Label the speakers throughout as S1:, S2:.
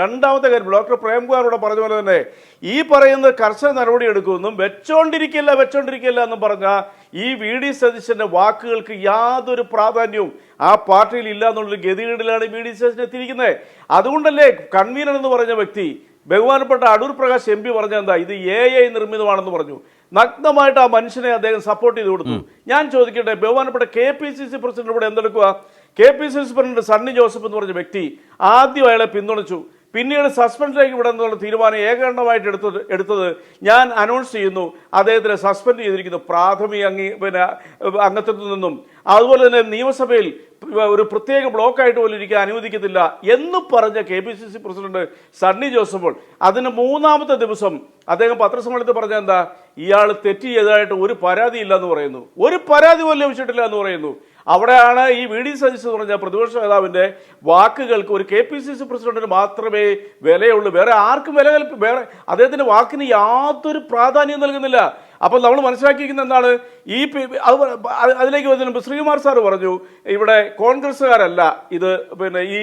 S1: രണ്ടാമത്തെ കാര്യം ഡോക്ടർ പ്രേംകുമാറോട് പറഞ്ഞ പോലെ തന്നെ ഈ പറയുന്ന കർശന നടപടി എടുക്കുമെന്നും വെച്ചോണ്ടിരിക്കില്ല വെച്ചോണ്ടിരിക്കില്ല എന്നും പറഞ്ഞ ഈ വി ഡി സതീശന്റെ വാക്കുകൾക്ക് യാതൊരു പ്രാധാന്യവും ആ പാർട്ടിയിൽ ഇല്ല എന്നുള്ളൊരു ഗതികേടിലാണ് വി ഡി സതീശൻ എത്തിയിരിക്കുന്നത്. അതുകൊണ്ടല്ലേ കൺവീനർ എന്ന് പറഞ്ഞ വ്യക്തി ബഹുമാനപ്പെട്ട അടൂർ പ്രകാശ് എം പി പറഞ്ഞ എന്താ? ഇത് എ ഐ നിർമ്മിതമാണെന്ന് പറഞ്ഞു. നഗ്നമായിട്ട് ആ മനുഷ്യനെ അദ്ദേഹം സപ്പോർട്ട് ചെയ്ത് കൊടുത്തു. ഞാൻ ചോദിക്കട്ടെ ബഹുമാനപ്പെട്ട K P C C president ഇവിടെ എന്തെടുക്കുക? K P C C president Sunny Joseph എന്ന് പറഞ്ഞ വ്യക്തി ആദ്യം അയാളെ പിന്തുണച്ചു. പിന്നീട് സസ്പെൻഡിലേക്ക് വിടുന്നുള്ള തീരുമാനം ഏകകണ്ഠമായിട്ട് എടുത്തത് എടുത്തത് ഞാൻ അനൗൺസ് ചെയ്യുന്നു. അദ്ദേഹത്തിനെ സസ്പെൻഡ് ചെയ്തിരിക്കുന്നു. പ്രാഥമിക അംഗീ പിന്നെ അംഗത്വത്തിൽ നിന്നും. അതുപോലെ തന്നെ നിയമസഭയിൽ ഒരു പ്രത്യേക ബ്ലോക്കായിട്ട് പോലും ഇരിക്കാൻ അനുവദിക്കത്തില്ല എന്ന് പറഞ്ഞ K P C C president Sunny Joseph അതിന് മൂന്നാമത്തെ ദിവസം അദ്ദേഹം പത്രസമ്മേളനത്തിൽ പറഞ്ഞ എന്താ? ഇയാൾ തെറ്റ് ചെയ്തതായിട്ട് ഒരു പരാതി എന്ന് പറയുന്നു. ഒരു പരാതി പോലും ലഭിച്ചിട്ടില്ല എന്ന് പറയുന്നു. അവിടെയാണ് ഈ വി ഡി സതീശ് എന്ന് പറഞ്ഞ പ്രതിപക്ഷ നേതാവിന്റെ വാക്കുകൾക്ക് ഒരു കെ പി സി സി പ്രസിഡന്റിന് മാത്രമേ വിലയുള്ളൂ. വേറെ ആർക്കും വില കൽപ്പി വേറെ അദ്ദേഹത്തിന്റെ വാക്കിന് യാതൊരു പ്രാധാന്യം നൽകുന്നില്ല. അപ്പോൾ നമ്മൾ മനസ്സിലാക്കിയിരിക്കുന്ന എന്താണ്? ഈ അത് അത് അതിലേക്ക് വരുന്നതിന് ശ്രീകുമാർ സാർ പറഞ്ഞു ഇവിടെ കോൺഗ്രസ്സുകാരല്ല. ഇത് പിന്നെ ഈ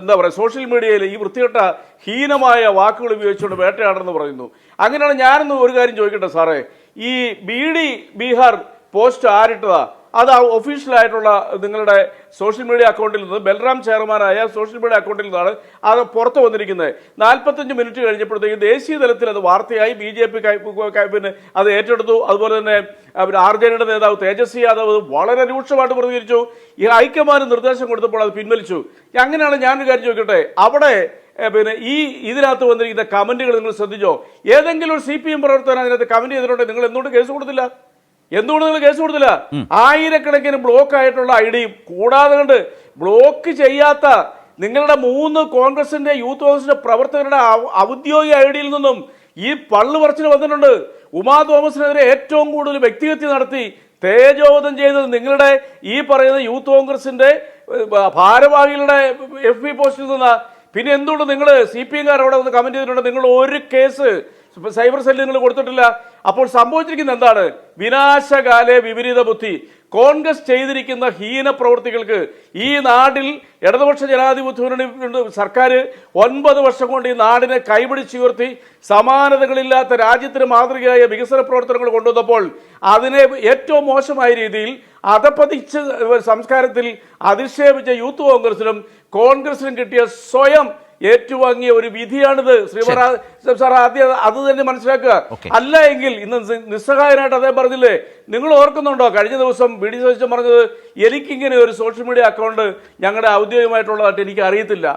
S1: എന്താ പറയുക സോഷ്യൽ മീഡിയയിൽ ഈ വൃത്തികെട്ട ഹീനമായ വാക്കുകൾ ഉപയോഗിച്ചുകൊണ്ട് വേട്ടയാടണമെന്ന് പറയുന്നു. അങ്ങനെയാണ് ഞാനൊന്ന് ഒരു കാര്യം ചോദിക്കട്ടെ സാറേ? ഈ ബി ഡി ബീഹാർ പോസ്റ്റ് ആരിട്ടതാ? അത് ഒഫീഷ്യൽ ആയിട്ടുള്ള നിങ്ങളുടെ സോഷ്യൽ മീഡിയ അക്കൗണ്ടിൽ നിന്ന് ബൽറാം ചെയർമാനായ സോഷ്യൽ മീഡിയ അക്കൗണ്ടിൽ നിന്നാണ് അത് പുറത്തു വന്നിരിക്കുന്നത്. നാൽപ്പത്തഞ്ച് മിനിറ്റ് കഴിഞ്ഞപ്പോഴത്തേക്ക് ദേശീയ തലത്തിൽ അത് വാർത്തയായി. ബി ജെ പി പിന്നെ അത് ഏറ്റെടുത്തു. അതുപോലെ തന്നെ ആർ ജെ ഡിയുടെ നേതാവ് തേജസ്വി യാദവ് വളരെ രൂക്ഷമായിട്ട് പ്രതികരിച്ചു. ഈ ഹൈക്കമാൻഡ് നിർദ്ദേശം കൊടുത്തപ്പോൾ അത് പിൻവലിച്ചു. അങ്ങനെയാണ് ഞാൻ കാര്യം ചോദിക്കട്ടെ അവിടെ പിന്നെ ഈ ഇതിനകത്ത് വന്നിരിക്കുന്ന കമന്റുകൾ നിങ്ങൾ ശ്രദ്ധിച്ചോ? ഏതെങ്കിലും ഒരു സി പി എം പ്രവർത്തകൻ അതിനകത്ത് കമന്റ് ചെയ്തിട്ടുണ്ടെങ്കിൽ നിങ്ങൾ എന്തുകൊണ്ട് കേസ് കൊടുത്തില്ല? എന്തുകൊണ്ട് നിങ്ങൾ കേസ് കൊടുത്തില്ല? ആയിരക്കണക്കിന് ബ്ലോക്ക് ആയിട്ടുള്ള ഐ ഡിയും കൂടാതെ കണ്ട് ബ്ലോക്ക് ചെയ്യാത്ത നിങ്ങളുടെ മൂന്ന് കോൺഗ്രസിന്റെ യൂത്ത് കോൺഗ്രസിന്റെ പ്രവർത്തകരുടെ ഔദ്യോഗിക ഐ ഡിയിൽ നിന്നും ഈ പള്ളു പറച്ചിൽ വന്നിട്ടുണ്ട്. ഉമാ തോമസിനെതിരെ ഏറ്റവും കൂടുതൽ വ്യക്തിഹത്യ നടത്തി തേജോവധം ചെയ്തത് നിങ്ങളുടെ ഈ പറയുന്ന യൂത്ത് കോൺഗ്രസിന്റെ ഭാരവാഹികളുടെ എഫ് ബി പോസ്റ്റിൽ നിന്നാ. പിന്നെ എന്തുകൊണ്ട് നിങ്ങൾ സി പി എംകാർ അവിടെ വന്ന് കമന്റ് ചെയ്തിട്ടുണ്ട്? നിങ്ങൾ ഒരു കേസ് സൈബർ സെല്ല് നിങ്ങൾ കൊടുത്തിട്ടില്ല. അപ്പോൾ സംഭവിച്ചിരിക്കുന്നത് എന്താണ്? വിനാശകാലെ വിപരീത ബുദ്ധി. കോൺഗ്രസ് ചെയ്തിരിക്കുന്ന ഹീന പ്രവൃത്തികൾക്ക് ഈ നാട്ടിൽ ഇടതുപക്ഷ ജനാധിപത്യ മുന്നണി സർക്കാർ ഒൻപത് വർഷം കൊണ്ട് ഈ നാടിനെ കൈപിടിച്ചുയർത്തി സമാനതകളില്ലാത്ത രാജ്യത്തിന് മാതൃകയായ വികസന പ്രവർത്തനങ്ങൾ കൊണ്ടുവന്നപ്പോൾ അതിനെ ഏറ്റവും മോശമായ രീതിയിൽ അധപ്പതിച്ച സംസ്കാരത്തിൽ അധിക്ഷേപിച്ച യൂത്ത് കോൺഗ്രസിനും കോൺഗ്രസിനും കിട്ടിയ സ്വയം ഏറ്റുവാങ്ങിയ ഒരു വിധിയാണിത്. ശ്രീമറ സാർ ആദ്യം അത് തന്നെ മനസ്സിലാക്കുക. അല്ല എങ്കിൽ ഇന്ന് നിസ്സഹായനായിട്ട് അദ്ദേഹം പറഞ്ഞില്ലേ? നിങ്ങൾ ഓർക്കുന്നുണ്ടോ? കഴിഞ്ഞ ദിവസം ബി ഡി സതീശൻ പറഞ്ഞത് എനിക്കിങ്ങനെ ഒരു സോഷ്യൽ മീഡിയ അക്കൗണ്ട് ഞങ്ങളുടെ ഔദ്യോഗികമായിട്ടുള്ളതായിട്ട് എനിക്ക് അറിയത്തില്ല.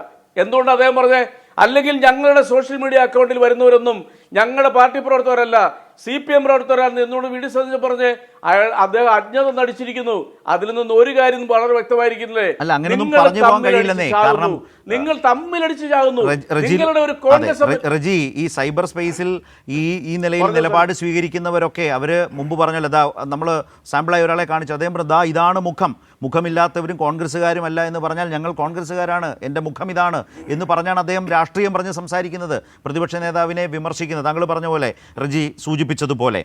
S1: എന്തുകൊണ്ട് അദ്ദേഹം പറഞ്ഞേ? അല്ലെങ്കിൽ ഞങ്ങളുടെ സോഷ്യൽ മീഡിയ അക്കൗണ്ടിൽ വരുന്നവരൊന്നും ഞങ്ങളുടെ പാർട്ടി പ്രവർത്തകരല്ല. സി പി എം പ്രവർത്തകരാണെന്ന് എന്നോട് വി ഡി സതീശൻ പറഞ്ഞ് അയാൾ അദ്ദേഹം അജ്ഞത നടിച്ചിരിക്കുന്നു. അതിൽ നിന്ന് ഒരു കാര്യം വളരെ വ്യക്തമായിരിക്കുന്നില്ലേ? നിങ്ങൾ തമ്മിലടിച്ച് ചാകുന്നു. നിങ്ങൾ തമ്മിലടിച്ച് ചാകുന്നു. നിങ്ങളുടെ ഒരു കോൺഗ്രസ്
S2: റജി ഈ സൈബർ സ്പേസിൽ ഈ ഈ നിലയിൽ നിലപാട് സ്വീകരിക്കുന്നവരൊക്കെ അവർ മുമ്പ് പറഞ്ഞല്ലോ ദാ നമ്മൾ സാമ്പിളായി ഒരാളെ കാണിച്ചു. അദ്ദേഹം പറഞ്ഞു ദാ ഇതാണ് മുഖം. മുഖമില്ലാത്തവരും കോൺഗ്രസ്സുകാരും അല്ല എന്ന് പറഞ്ഞാൽ ഞങ്ങൾ കോൺഗ്രസ്സുകാരാണ്. എന്റെ മുഖം ഇതാണ് എന്ന് പറഞ്ഞാണ് അദ്ദേഹം രാഷ്ട്രീയം പറഞ്ഞ് സംസാരിക്കുന്നത്. പ്രതിപക്ഷ നേതാവിനെ വിമർശിക്കുന്നത്. താങ്കൾ പറഞ്ഞ പോലെ റജി സൂചിപ്പിച്ചതുപോലെ